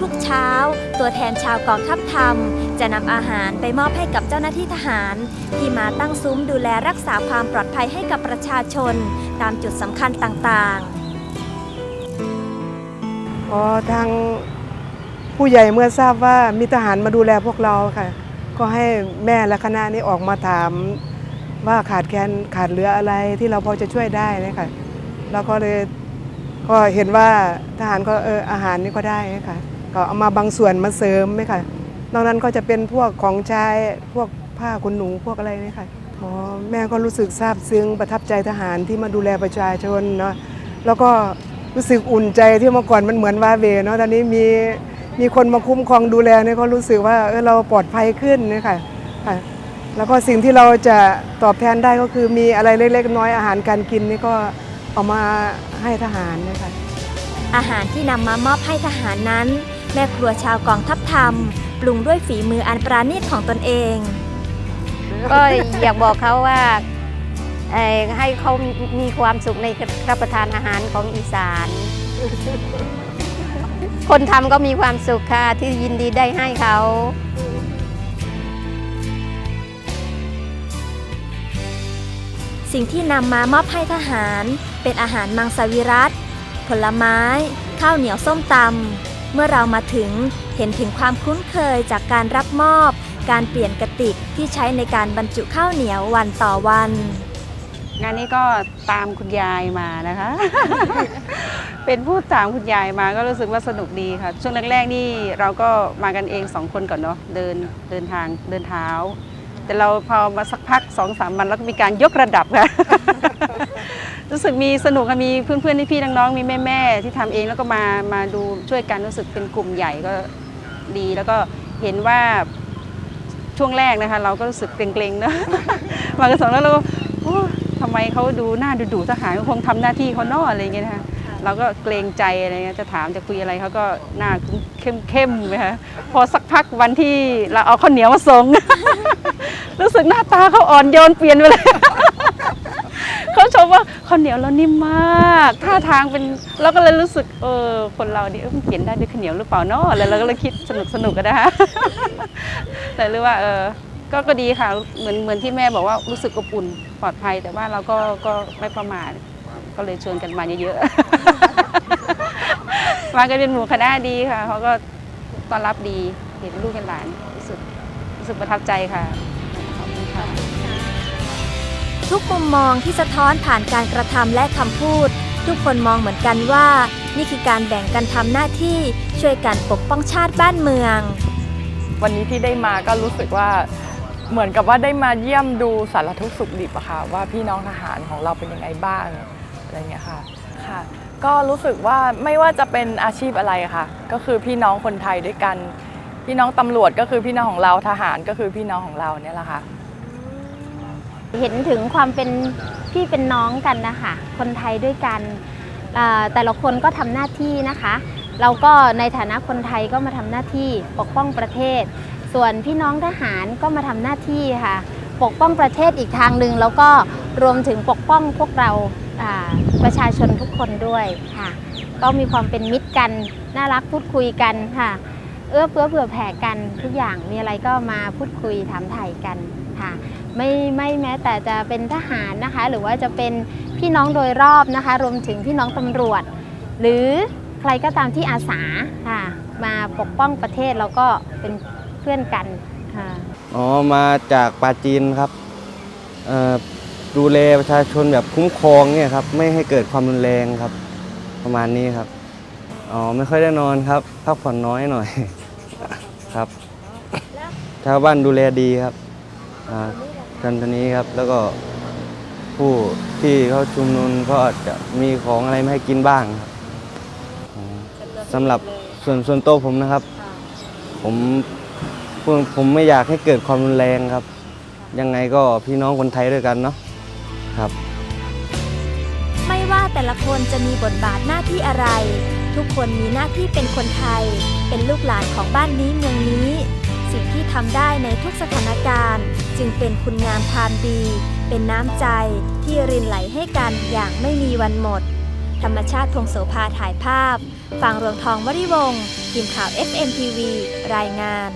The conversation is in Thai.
ทุกเช้า ตัวแทนชาวกองทัพธรรม จะนำอาหารไปมอบให้กับเจ้าหน้าที่ทหาร ที่มาตั้งซุ้มดูแลรักษาความปลอดภัยให้กับประชาชน ตามจุดสำคัญต่างๆพอทางผู้ใหญ่เมื่อทราบว่ามีทหารมาดูแลพวกเราค่ะ ก็ให้แม่และคณะนี้ออกมาถามว่าขาดแคลนขาดเหลืออะไรที่เราพอจะช่วยได้นะคะเราก็เลยก็เห็นว่าทหารก็เอออาหารนี่ก็ได้ค่ะ ก็เอามาบางส่วนมาเสริมไหมค่ะ นอกนั้นก็จะเป็นพวกของใช้พวกผ้าขนหนูพวกอะไรนี่ค่ะอ๋อแม่ก็รู้สึกซาบซึ้งประทับใจทหารที่มาดูแลประชาชนเนาะแล้วก็รู้สึกอุ่นใจที่เมื่อก่อนมันเหมือนว่าเวเนาะตอนนี้มีมีคนมาคุ้มครองดูแลเนี่ยก็รู้สึกว่าเออเราปลอดภัยขึ้นนี่ค่ะค่ะแล้วก็สิ่งที่เราจะตอบแทนได้ก็คือมีอะไรเล็กๆน้อยๆอาหารการกินนี่ก็เอามาให้ทหารนะคะอาหารที่นำมามอบให้ทหารนั้น แม่ครัวชาวกองทัพธรรมปรุงด้วยฝีมืออันปราณีตของตนเอง ก็อยากบอกเขาว่าเอ่อให้เขามีความสุขในรับประทานอาหารของอีสาน คนทำก็มีความสุขค่ะ ที่ยินดีได้ให้เขาสิ่งที่นำมามอบให้ทหาร เป็นอาหารมังสวิรัตผลไม้ ข้าวเหนียวส้มตำ เมื่อเรามาถึงเห็นถึงความคุ้นเคยจากการรับมอบ การเปลี่ยนกระติกที่ใช้ในการบรรจุข้าวเหนียววันต่อวัน งานนี้ก็ตามคุณยายมานะคะ เป็นผู้ตามคุณยายมาก็รู้สึกว่าสนุกดีค่ะ ช่วงแรกๆนี่เราก็มากันเองสองคนก่อนเนาะเดินเดินทางเดินเท้า แต่เราพอมาสักพักสองสามวันแล้วก็มีการยกระดับค่ะ รู้สึกมีสนุกค่ะมีเพื่อนๆพี่ๆน้องๆมีแม่ๆที่ทำเองแล้วก็มามาดูช่วยกันรู้สึกเป็นกลุ่มใหญ่ก็ดี แล้วก็เห็นว่าช่วงแรกนะคะ เราก็รู้สึกเกรงๆเนอะมากันสองแล้วเราก็โอ้ทำไมเขาดูหน้าดูดูทหารก็คงทำหน้าที่เขาเนอะอะไรอย่างเงี้ยนะคะ เราก็เกรงใจอะไรเงี้ยจะถามจะคุยอะไรเขาก็หน้าเข้มเข้มๆนะคะพอสักพักวันที่เราเอาข้าวเหนียวมาส่ง รู้สึกหน้าตาเขาอ่อนโยนเปลี่ยนไปเลยเขาชมว่าข้าวเหนียวเรานิ่มมากท่าทางเป็นเราก็เลยรู้สึกเออคนเราเนี่ยเออมันเปลี่ยนได้ด้วยข้าวเหนียวหรือเปล่าเนาะแล้วเราก็เลยคิดสนุกสนุกกันนะคะแต่รู้ว่าเออก็ก็ดีค่ะเหมือนเหมือนที่แม่บอกว่ารู้สึกอบอุ่นปลอดภัย แต่ว่าเราก็ก็ไม่ประมาท ก็เลยชวนกันมาเยอะๆ มากันเป็นหมู่คณะดีค่ะเขาก็ต้อนรับดีเห็นลูกเห็นหลานรู้สึกรู้สึกประทับใจค่ะขอบคุณค่ะ ทุกมุมมองที่สะท้อนผ่านการกระทำและคำพูด ทุกคนมองเหมือนกันว่า นี่คือการแบ่งกันทำหน้าที่ช่วยกันปกป้องชาติบ้านเมือง วันนี้ที่ได้มาก็รู้สึกว่าเหมือนกับว่าได้มาเยี่ยมดูสารทุกข์สุขดิบอะค่ะว่าพี่น้องทหารของเราเป็นยังไงบ้าง อะไรเงี้ยค่ะค่ะ ก็รู้สึกว่าไม่ว่าจะเป็นอาชีพอะไรอะค่ะ ก็คือพี่น้องคนไทยด้วยกัน พี่น้องตำรวจก็คือพี่น้องของเราทหารก็คือพี่น้องของเราเนี่ยแหละค่ะ เห็นถึงความเป็นพี่เป็นน้องกันนะคะคนไทยด้วยกันอ่าแต่ละคนก็ทำหน้าที่นะคะ เราก็ในฐานะคนไทยก็มาทำหน้าที่ปกป้องประเทศ ส่วนพี่น้องทหารก็มาทำหน้าที่ค่ะ ปกป้องประเทศอีกทางหนึ่งแล้วก็รวมถึงปกป้องพวกเราอ่า ประชาชนทุกคนด้วยค่ะ ก็มีความเป็นมิตรกัน น่ารักพูดคุยกันค่ะ เอื้อเฟื้อเผื่อแผ่กันทุกอย่างมีอะไรก็มาพูดคุยถามถ่ายกันค่ะ ไม่ไม่แม้แต่จะเป็นทหารนะคะ หรือว่าจะเป็นพี่น้องโดยรอบนะคะ รวมถึงพี่น้องตำรวจ หรือใครก็ตามที่อาสาค่ะ มาปกป้องประเทศเราก็เป็นเพื่อนกันค่ะอ๋อมาจากปาจีนครับ ดูแลประชาชนแบบคุ้มครองเนี่ยครับไม่ให้เกิดความรุนแรงครับ ประมาณนี้ครับอ๋อไม่ค่อยได้นอนครับพักผ่อนน้อยหน่อย ครับชาวบ้านดูแลดีครับอ่ากันตอนนี้ครับแล้วก็ผู้ที่เขาชุมนุมก็อาจจะมีของอะไรมาให้กินบ้างครับอ๋อสำหรับส่วนส่วนตัวผมนะครับ ผมผมไม่อยากให้เกิดความรุนแรงครับ ยังไงก็พี่น้องคนไทยด้วยกันเนาะ ครับ ไม่ว่าแต่ละคนจะมีบทบาทหน้าที่อะไร ทุกคนมีหน้าที่เป็นคนไทย เป็นลูกหลานของบ้านนี้เมืองนี้ สิ่งที่ทำได้ในทุกสถานการณ์ จึงเป็นคุณงามความดี เป็นน้ำใจที่รินไหลให้กันอย่างไม่มีวันหมด ธรรมชาติพงโสภาถ่ายภาพฝั่งรวงทองวริวงศ์ทีมข่าว FMTV รายงาน